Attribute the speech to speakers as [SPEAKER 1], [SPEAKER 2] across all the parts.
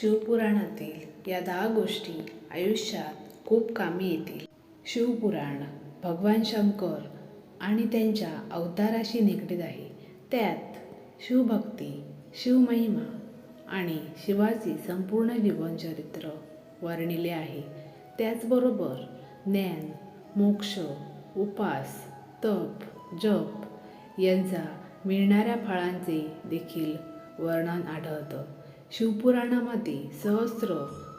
[SPEAKER 1] शिवपुराणातील या दहा गोष्टी आयुष्यात खूप कामी येतील. शिवपुराण भगवान शंकर आणि त्यांच्या अवताराशी निगडीत आहे. त्यात शिवभक्ती शिवमहिमा आणि शिवाची संपूर्ण जीवनचरित्र वर्णिले आहे. त्याचबरोबर ज्ञान मोक्ष उपास तप जप यांचा मिळणाऱ्या फळांचे देखील वर्णन आढळतं. शिवपुराणामध्ये सहस्र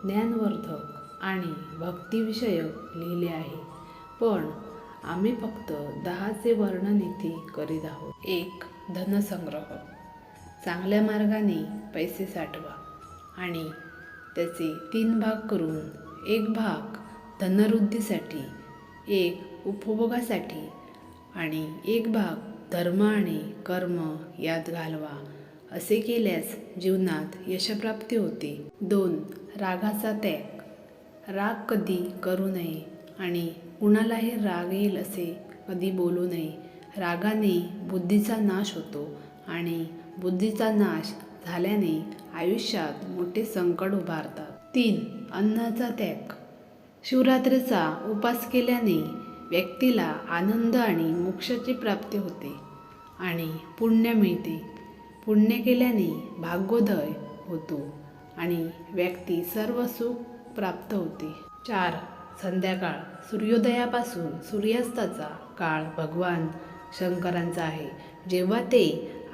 [SPEAKER 1] ज्ञानवर्धक आणि भक्तिविषयक लिहिले आहे. पण आम्ही फक्त दहाचे वर्णन इथे करीत आहोत. एक धनसंग्रह. चांगल्या मार्गाने पैसे साठवा आणि त्याचे तीन भाग करून एक भाग धनवृद्धीसाठी एक उपभोगासाठी आणि एक भाग धर्म आणि कर्म यात घालवा. असे केल्यास जीवनात यशप्राप्ती होते. दोन रागाचा त्याग. राग कधी करू नये आणि कुणालाही राग येईल असे कधी बोलू नये. रागाने बुद्धीचा नाश होतो आणि बुद्धीचा नाश झाल्याने आयुष्यात मोठे संकट उभारतात. तीन अन्नाचा त्याग. शिवरात्रीचा उपास केल्याने व्यक्तीला आनंद आणि मोक्षाची प्राप्ती होते आणि पुण्य मिळते. पुण्य केल्याने भाग्योदय होतो आणि व्यक्ती सर्व सुख प्राप्त होते. चार संध्याकाळ. सूर्योदयापासून सूर्यास्ताचा काळ भगवान शंकरांचा आहे. जेव्हा ते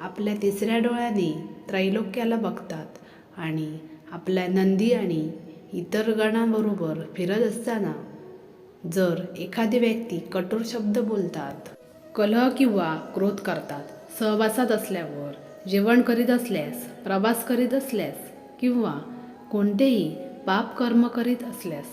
[SPEAKER 1] आपल्या तिसऱ्या डोळ्याने त्रैलोक्याला बघतात आणि आपल्या नंदी आणि इतर गणांबरोबर फिरत असताना जर एखादी व्यक्ती कठोर शब्द बोलतात कलह किंवा क्रोध करतात सहवासात असल्यावर जेवण करीत असल्यास प्रवास करीत असल्यास किंवा कोणतेही पाप कर्म करीत असल्यास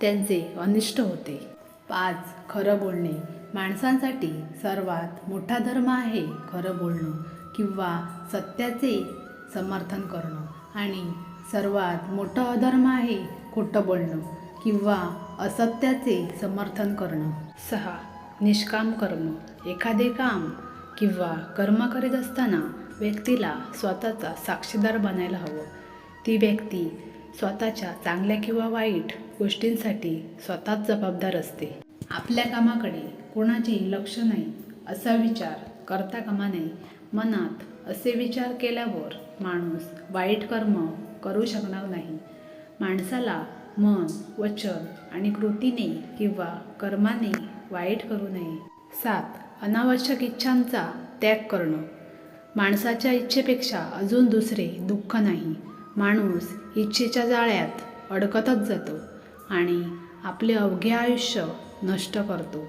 [SPEAKER 1] त्यांचे अनिष्ट होते. पाच खरं बोलणे. माणसांसाठी सर्वात मोठा धर्म आहे खरं बोलणं किंवा सत्याचे समर्थन करणं. आणि सर्वात मोठं अधर्म आहे खोटं बोलणं किंवा असत्याचे समर्थन करणं. सहा निष्काम कर्म एखादे काम किंवा कर्म करीत असताना व्यक्तीला स्वतःचा साक्षीदार बनायला हवं. ती व्यक्ती स्वतःच्या चांगल्या किंवा वाईट गोष्टींसाठी स्वतःच जबाबदार असते. आपल्या कामाकडे कोणाचे लक्ष नाही असा विचार करता कामा नये. मनात असे विचार केल्यावर माणूस वाईट कर्म करू शकणार नाही. माणसाला मन वचन आणि कृतीने किंवा कर्माने वाईट करू नये. सात अनावश्यक इच्छांचा त्याग करणं. माणसाच्या इच्छेपेक्षा अजून दुसरे दुःख नाही. माणूस इच्छेच्या जाळ्यात अडकतच जातो आणि आपले अवघे आयुष्य नष्ट करतो.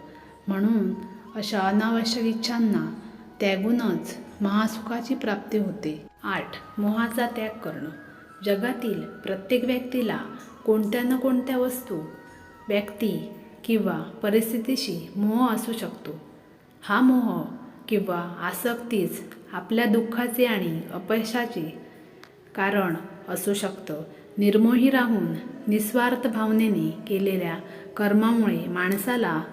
[SPEAKER 1] म्हणून अशा अनावश्यक इच्छांना त्यागूनच महासुखाची प्राप्ती होते. आठ. मोहाचा त्याग करणं. जगातील प्रत्येक व्यक्तीला कोणत्या न कोणत्या वस्तू व्यक्ती किंवा परिस्थितीशी मोह असू शकतो. हा मोह किंवा आसक्तीच आपल्या दुःखाचे आणि अपयशाचे कारण असू शकतं. निर्मोही राहून निस्वार्थ भावनेने केलेल्या कर्मामुळे माणसाला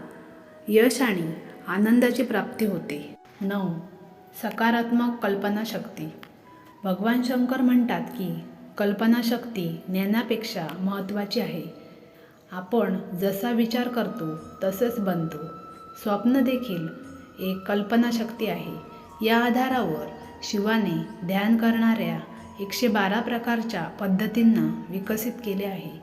[SPEAKER 1] यश आणि आनंदाची प्राप्ती होते. नऊ. सकारात्मक कल्पनाशक्ती. भगवान शंकर म्हणतात की कल्पनाशक्ती ज्ञानापेक्षा महत्त्वाची आहे. आपण जसा विचार करतो तसंच बनतो. स्वप्न देखील एक कल्पनाशक्ती आहे. या आधारावर शिवाने ध्यान करणाऱ्या एकशे बारा प्रकारच्या पद्धतींना विकसित केले आहे.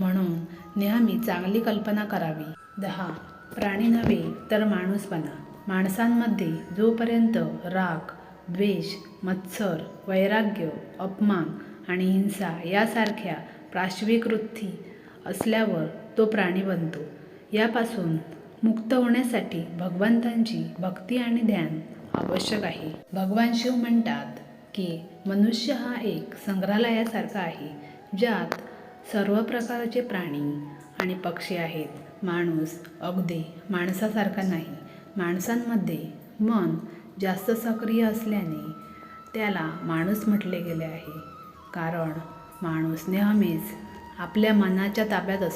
[SPEAKER 1] म्हणून नेहमी चांगली कल्पना करावी. दहा. प्राणी नव्हे तर माणूस बना माणसांमध्ये जोपर्यंत राग द्वेष मत्सर वैराग्य अपमान आणि हिंसा यासारख्या प्राश्विक वृत्ती असल्यावर तो प्राणी बनतो. यापासून मुक्त होण्यासाठी भगवंतांची भक्ती आणि ध्यान आवश्यक आहे. भगवान शिव म्हणतात की मनुष्य हा एक संग्रहालयासारखा आहे ज्यात सर्व प्रकारचे प्राणी आणि पक्षी आहेत. माणूस अगदी माणसासारखा नाही. माणसांमध्ये मन जास्त सक्रिय असल्याने त्याला माणूस म्हटले गेले आहे. कारण माणूस नेहमीच आपल्या मनाच्या ताब्यात असतो.